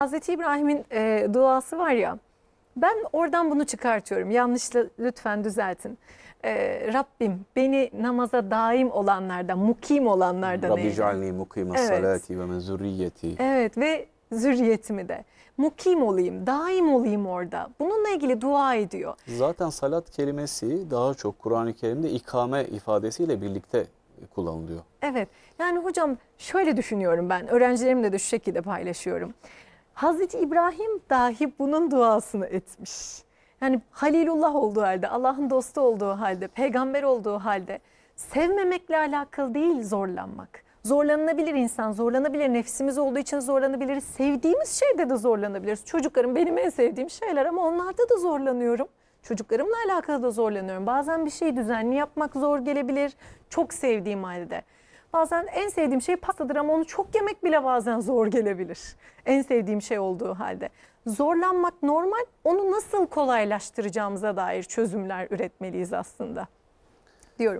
Hazreti İbrahim'in e, duası var ya, ben oradan bunu çıkartıyorum. Yanlışla lütfen düzeltin. E, Rabbim beni namaza daim olanlardan, mukim olanlardan Rabbi cealni mukime Evet. salati ve men zürriyeti. Evet ve zürriyetimi de. Mukim olayım, daim olayım orada. Bununla ilgili dua ediyor. Zaten salat kelimesi daha çok Kur'an-ı Kerim'de ikame ifadesiyle birlikte kullanılıyor. Evet. Yani hocam şöyle düşünüyorum ben. Öğrencilerimle de şu şekilde paylaşıyorum. Hazreti İbrahim dahi bunun duasını etmiş. Yani Halilullah olduğu halde, Allah'ın dostu olduğu halde, peygamber olduğu halde sevmemekle alakalı değil zorlanmak. Zorlanabilir insan, zorlanabilir. Nefsimiz olduğu için zorlanabiliriz. Sevdiğimiz şeyde de zorlanabiliriz. Çocuklarım benim en sevdiğim şeyler ama onlarda da zorlanıyorum. Çocuklarımla alakalı da zorlanıyorum. Bazen bir şeyi düzenli yapmak zor gelebilir. Çok sevdiğim halde. Bazen en sevdiğim şey pastadır ama onu çok yemek bile bazen zor gelebilir. En sevdiğim şey olduğu halde. Zorlanmak normal. Onu nasıl kolaylaştıracağımıza dair çözümler üretmeliyiz aslında diyorum.